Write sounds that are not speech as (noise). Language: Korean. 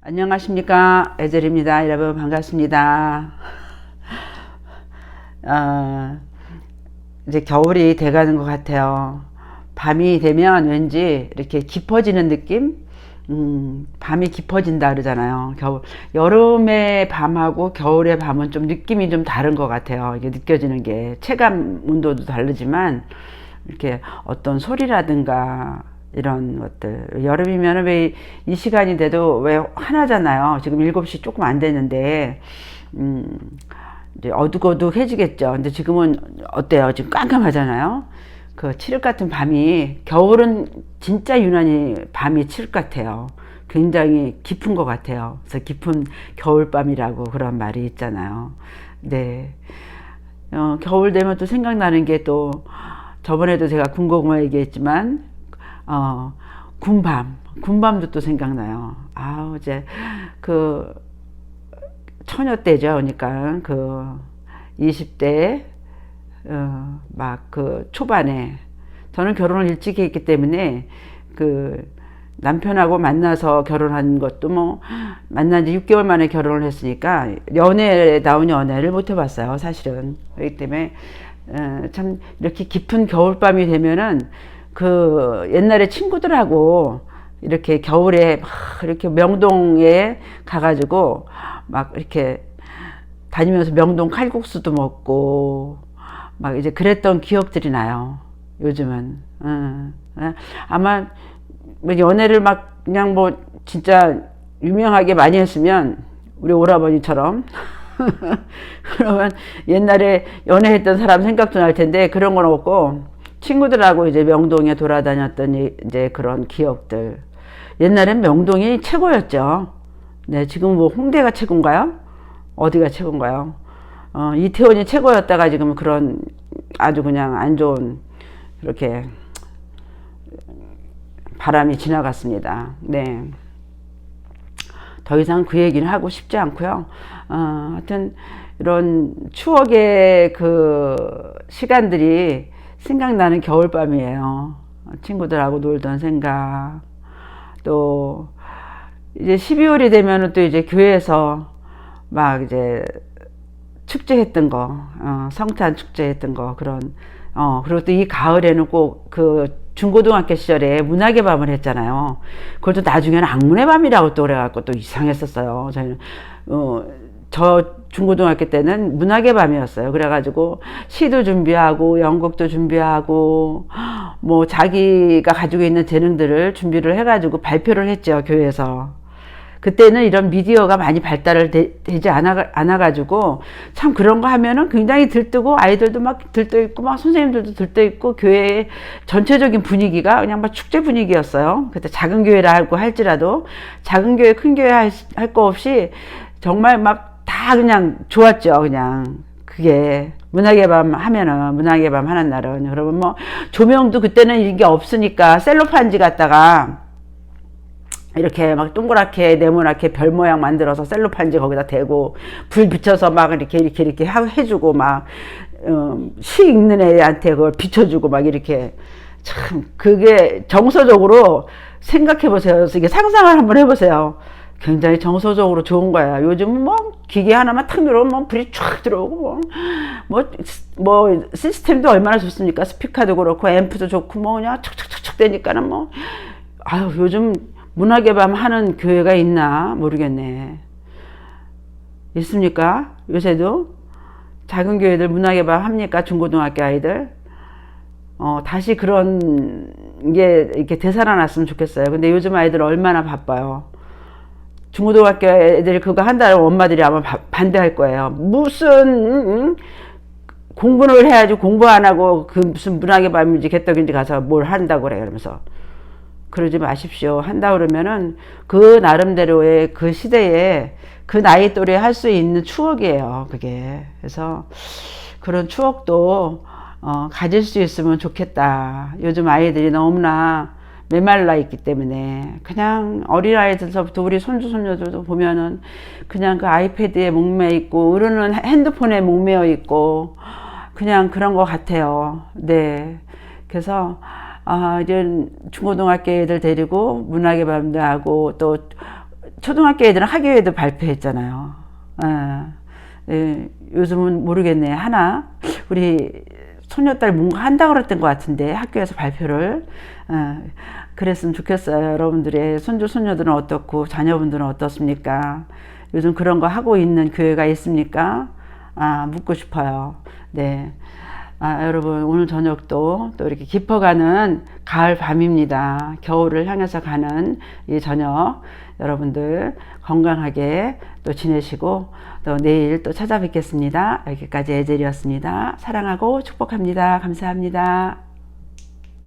안녕하십니까? 에젤입니다. 여러분 반갑습니다. 어, 이제 겨울이 돼가는 것 같아요. 밤이 되면 왠지 이렇게 깊어지는 느낌? 음, 밤이 깊어진다 그러잖아요. 겨울 여름의 밤하고 겨울의 밤은 좀 느낌이 좀 다른 것 같아요. 이게 느껴지는 게. 체감 온도도 다르지만 이렇게 어떤 소리라든가 이런 것들. 여름이면 왜 이 시간이 돼도 왜 하나잖아요. 지금 7시 조금 안 됐는데, 음, 이제 어둑어둑해지겠죠. 근데 지금은 어때요? 지금 깜깜하잖아요. 그 칠흑 같은 밤이, 겨울은 진짜 유난히 밤이 칠흑 같아요. 굉장히 깊은 것 같아요. 그래서 깊은 겨울밤이라고 그런 말이 있잖아요. 네. 어, 겨울 되면 또 생각나는 게 또, 저번에도 제가 군고구마 얘기했지만, 어, 군밤. 군밤도 또 생각나요. 아, 이제 그 처녀 때죠. 그러니까 그 20대 어, 막 그 초반에 저는 결혼을 일찍 했기 때문에 그 남편하고 만나서 결혼한 것도 뭐 만난 지 6개월 만에 결혼을 했으니까 연애다운 연애를 못 해봤어요. 사실은. 그렇기 때문에 어, 참 이렇게 깊은 겨울밤이 되면은 그 옛날에 친구들하고 이렇게 겨울에 막 이렇게 명동에 가가지고 막 이렇게 다니면서 명동 칼국수도 먹고 막 이제 그랬던 기억들이 나요. 요즘은. 음. 아마 뭐 연애를 막 그냥 뭐 진짜 유명하게 많이 했으면 우리 오라버니처럼 (laughs) 그러면 옛날에 연애했던 사람 생각도 날 텐데 그런 건 없고 친구들하고 이제 명동에 돌아다녔던 이제 그런 기억들. 옛날엔 명동이 최고였죠. 네, 지금 뭐 홍대가 최고인가요? 어디가 최고인가요? 어, 이태원이 최고였다가 지금 그런 아주 그냥 안 좋은 이렇게 바람이 지나갔습니다. 네. 더 이상 그 얘기는 하고 싶지 않고요. 어, 하여튼 이런 추억의 그 시간들이 생각나는 겨울밤이에요. 친구들하고 놀던 생각. 또, 이제 12월이 되면은 또 이제 교회에서 막 이제 축제했던 거, 어, 성탄 축제했던 거, 그런, 어, 그리고 또 이 가을에는 꼭 그 중고등학교 시절에 문학의 밤을 했잖아요. 그걸 또 나중에는 악문의 밤이라고 또 그래갖고 또 이상했었어요. 저희는, 어, 저 중고등학교 때는 문학의 밤이었어요. 그래가지고 시도 준비하고 연극도 준비하고 뭐 자기가 가지고 있는 재능들을 준비를 해가지고 발표를 했죠 교회에서. 그때는 이런 미디어가 많이 발달을 되, 지 않아, 않아가지고 참 그런 거 하면은 굉장히 들뜨고 아이들도 막 들떠 있고 막 선생님들도 들떠 있고 교회의 전체적인 분위기가 그냥 막 축제 분위기였어요. 그때 작은 교회라 고 할지라도 작은 교회 큰 교회 할 거 없이 정말 막 다 그냥 좋았죠. 그냥 그게 문학의 밤 하면은 문학의 밤 하는 날은 그러면 뭐 조명도 그때는 이게 없으니까 셀로판지 갖다가 이렇게 막 동그랗게 네모나게 별 모양 만들어서 셀로판지 거기다 대고 불 비춰서 막 이렇게 이렇게 이렇게 해주고 막시 어, 읽는 애한테 그걸 비춰주고 막 이렇게 참 그게 정서적으로 생각해 보세요. 이게 상상을 한번 해보세요. 굉장히 정서적으로 좋은 거야. 요즘 뭐 기계 하나만 탁 누르면 뭐 불이 쫙 들어오고 뭐, 뭐, 뭐 시스템도 얼마나 좋습니까? 스피커도 그렇고 앰프도 좋고 뭐 그냥 척척척척 되니까는 뭐 아유 요즘 밤 하는 교회가 있나 모르겠네. 있습니까? 요새도 작은 교회들 밤 합니까? 중고등학교 아이들 어 다시 그런 게 이렇게 되살아났으면 좋겠어요. 근데 요즘 아이들 얼마나 바빠요. 중고등학교 애들이 그거 한다면 엄마들이 아마 바, 반대할 거예요. 무슨 공부를 해야지 공부 안 하고 그 무슨 문학의 밤인지 개떡인지 가서 뭘 한다고 그래 그러면서 그러지 마십시오. 한다 그러면은 그 나름대로의 그 시대에 그 나이 또래 할 수 있는 추억이에요. 그게 그래서 그런 추억도 어, 가질 수 있으면 좋겠다. 요즘 아이들이 너무나 메말라 있기 때문에 그냥 어린아이들서부터 우리 손주 손녀들도 보면은 그냥 그 아이패드에 목매 있고 어른은 핸드폰에 목매어 있고 그냥 그런 것 같아요. 네. 그래서 아, 이제 중고등학교 애들 데리고 문학의 밤도 하고 또 초등학교 애들은 학교에도 발표했잖아요. 예. 예, 요즘은 모르겠네. 하나 우리 손녀딸 뭔가 한다고 그랬던 것 같은데 학교에서 발표를 어, 그랬으면 좋겠어요. 여러분들의 손주 손녀들은 어떻고 자녀분들은 어떻습니까? 요즘 그런 거 하고 있는 교회가 있습니까? 아 묻고 싶어요. 네. 아, 여러분 오늘 저녁도 또 이렇게 깊어가는 가을 밤입니다. 겨울을 향해서 가는 이 저녁 여러분들 건강하게 또 지내시고 또 내일 또 찾아뵙겠습니다. 여기까지 에젤이었습니다. 사랑하고 축복합니다. 감사합니다.